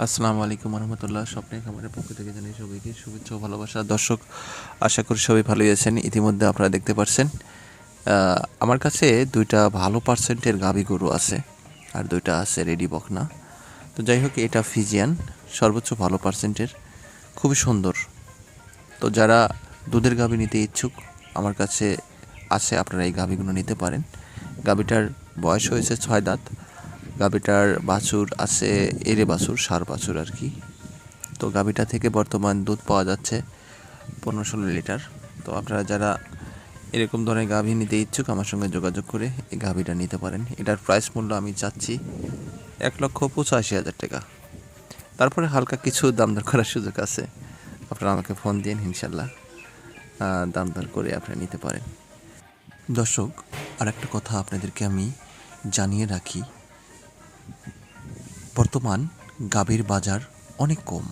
আসসালামু আলাইকুম রহমতুল্লাহ স্বপ্নে খামারের পক্ষ থেকে জানিয়ে সবাইকে শুভেচ্ছা ভালোবাসা। দর্শক, আশা করি সবাই ভালোই আছেন। ইতিমধ্যে আপনারা দেখতে পাচ্ছেন আমার কাছে দুইটা ভালো পার্সেন্টের গাভী গরু আছে আর দুইটা আছে রেডি বকনা। তো যাই হোক, এটা ফিজিয়ান, সর্বোচ্চ ভালো পার্সেন্টের খুবই সুন্দর। তো যারা দুধের গাভী নিতে ইচ্ছুক, আমার কাছে আছে, আপনারা এই গাভীগুলো নিতে পারেন। গাভীটার বয়স হয়েছে ছয় দাঁত। গাভীটার বাছুর আছে, এরে বাছুর, সার বাছুর আর কি। তো গাভীটা থেকে বর্তমান দুধ পাওয়া যাচ্ছে পনেরো ষোলো লিটার। তো আপনারা যারা এরকম ধরনের গাভী নিতে ইচ্ছুক, আমার সঙ্গে যোগাযোগ করে এই গাভীটা নিতে পারেন। এটার প্রাইস মূল্য আমি চাচ্ছি এক লক্ষ পঁচাশি হাজার টাকা। তারপরে হালকা কিছু দাম দর করার সুযোগ আছে। আপনারা আমাকে ফোন দিন, ইনশাল্লাহ দাম দর করে আপনারা নিতে পারেন। দর্শক আর একটা কথা আপনাদেরকে আমি জানিয়ে রাখি। বর্তমান গাভীর বাজার অনেক কম।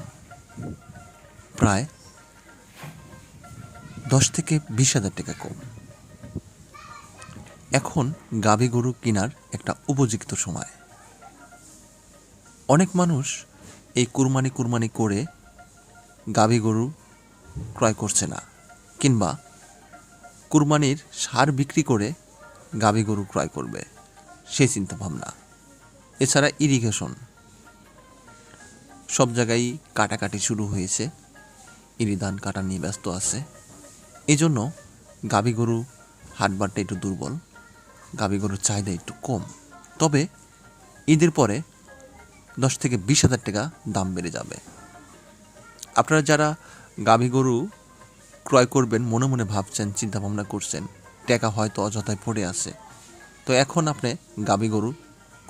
প্রায় দশ থেকে বিশ হাজার টাকা কম। এখন গাভী গরু কেনার একটা উপযুক্ত সময়। অনেক মানুষ এই কুরবানি কুরবানি করে গাভী গরু ক্রয় করছে না, কিংবা কুরবানির সার বিক্রি করে গাভী গরু ক্রয় করবে সেই চিন্তা ভাবনা এছাড়া ইরিগেশন। সব জায়গায় কাটাকাটি শুরু হয়েছে। ইরি ধান কাটা নিয়ে ব্যস্ত আছে। এই জন্য গাভী গরু হাটবারটা একটু দুর্বল। গাভী গরুর চাহিদা একটু কম। তবে ঈদের পরে দশ থেকে বিশ হাজার টাকা দাম বেড়ে যাবে। আপনারা যারা গাভী গরু ক্রয় করবেন, মনে মনে ভাবছেন চিন্তা ভাবনা করছেন, টাকা হয়তো অযথায় পড়ে আছে। তো এখন আপনি গাভী গরু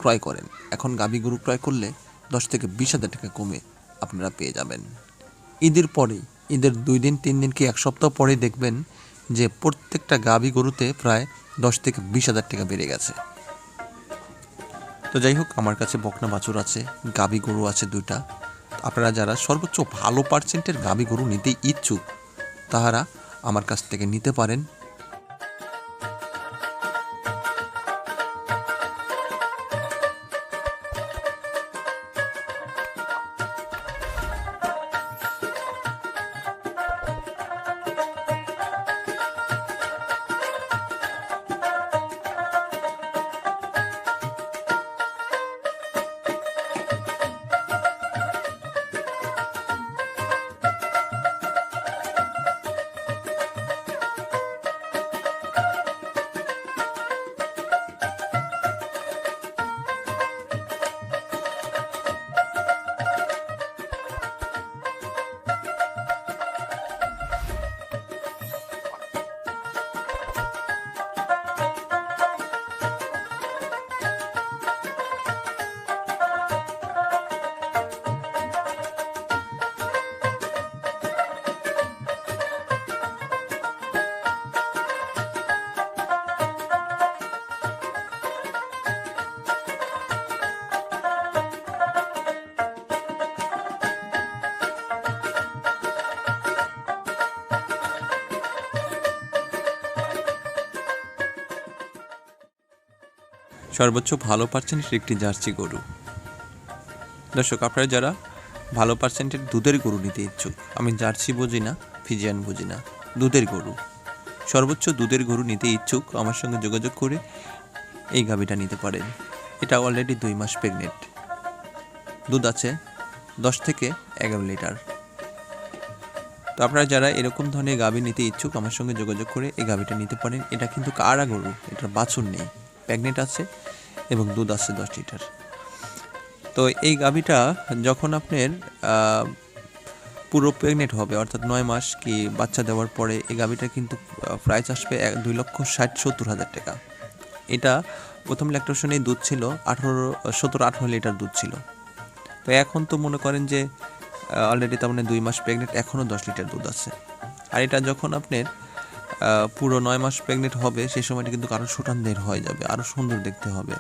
ক্রয় করেন। এখন গাভী গরু ক্রয় করলে দশ থেকে বিশ হাজার টাকা কমে আপনারা পেয়ে যাবেন। ঈদের পরে, ঈদের দুই দিন, তিন দিন কি এক সপ্তাহ পরে দেখবেন যে প্রত্যেকটা গাভী গরুতে প্রায় দশ থেকে বিশ হাজার টাকা বেড়ে গেছে। তো যাই হোক, আমার কাছে বকনা বাছুর আছে, গাভী গরু আছে দুইটা। আপনারা যারা সর্বোচ্চ ভালো পার্সেন্টের গাভী গরু নিতে ইচ্ছুক, তাহারা আমার কাছ থেকে নিতে পারেন। সর্বোচ্চ ভালো পার্সেন্টের একটি জার্সি গরু। দর্শক, আপনারা যারা ভালো পার্সেন্টের দুধের গরু নিতে ইচ্ছুক, আমি জার্সি বুঝি না, ফিজিয়ান বুঝি না, দুধের গরু। সর্বোচ্চ দুধের গরু নিতে ইচ্ছুক, আমার সঙ্গে যোগাযোগ করে এই গাভিটা নিতে পারেন। এটা অলরেডি দুই মাস প্রেগনেন্ট দুধ আছে দশ থেকে এগারো লিটার। তো আপনারা যারা এরকম ধরনের গাভী নিতে ইচ্ছুক, আমার সঙ্গে যোগাযোগ করে এই গাভীটা নিতে পারেন। এটা কিন্তু কারা গরু? এটার বাছুর নেই। প্রেগনেন্ট আছে এবং দুধ আছে দশ লিটার। তো এই গাভীটা যখন আপনার পুরো প্রেগনেন্ট হবে, অর্থাৎ নয় মাস কি বাচ্চা দেওয়ার পরে এই গাভীটা কিন্তু প্রাইস আসবে এক, দুই লক্ষ ষাট সত্তর হাজার টাকা। এটা প্রথম ল্যাকটেশনে দুধ ছিল আঠারো, সতেরো, আঠারো লিটার দুধ ছিল। তো এখন তো মনে করেন যে অলরেডি তার মানে দুই মাস প্রেগনেন্ট এখনও দশ লিটার দুধ আছে। আর এটা যখন আপনার পুরো নয় মাস প্রেগনেন্ট হবে, সেই সময়টা কিন্তু আরও সুটানদের হয়ে যাবে আরও সুন্দর দেখতে হবে।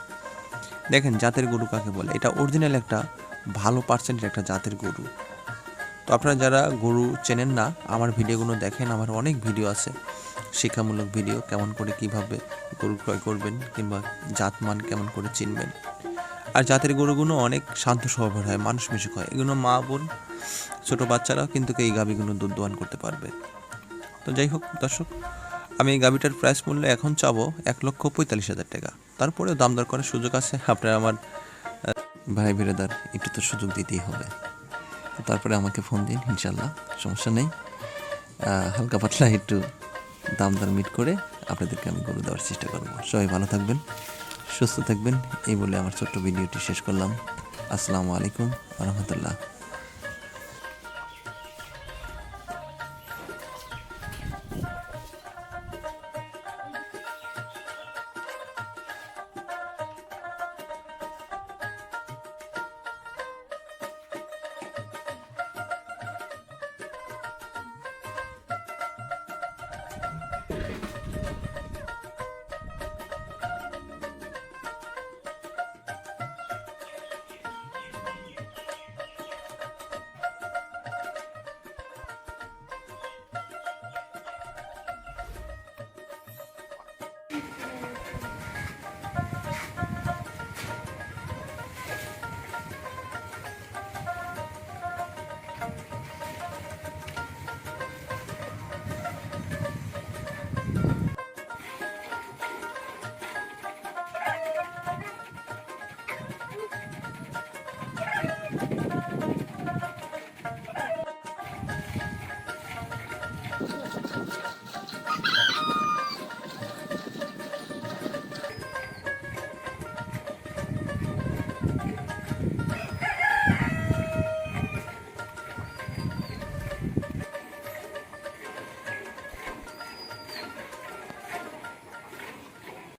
দেখেন জাতের গরু কাকে বলে? এটা অরিজিনাল একটা, ভালো পার্সেন্টের একটা জাতের গরু। তো আপনারা যারা গরু চেনেন না, আমার ভিডিওগুলো দেখেন, আমার অনেক ভিডিও আছে। শিক্ষামূলক ভিডিও, কেমন করে কীভাবে গরু ক্রয় করবেন, কিংবা জাত মান কেমন করে চিনবেন। আর জাতের গরুগুলো অনেক শান্ত স্বভাবের হয়, মানুষ মিশুক হয়। এগুলো মা বোন, ছোটো বাচ্চারাও কিন্তু এই গাভিগুলো দুধ দোয়ান করতে পারবে। তো যাই হোক, দর্শক, আমি এই গাভিটার প্রাইস মূল্য এখন চাবো এক লক্ষ পঁয়তাল্লিশ হাজার টাকা। তারপরেও দাম দর করার সুযোগ আছে, আপনার আমার ভাই বিরাদার একটু তো সুযোগ দিতেই হবে। তারপরে আমাকে ফোন দিন ইনশাল্লাহ সমস্যা নেই। হালকা পাতলা একটু দাম দর মিট করে আপনাদেরকে আমি গরু দেওয়ার চেষ্টা করব। সবাই ভালো থাকবেন, সুস্থ থাকবেন, এই বলে আমার ছোট্ট ভিডিওটি শেষ করলাম। আসসালামু আলাইকুম রহমতুল্লাহ। Okay.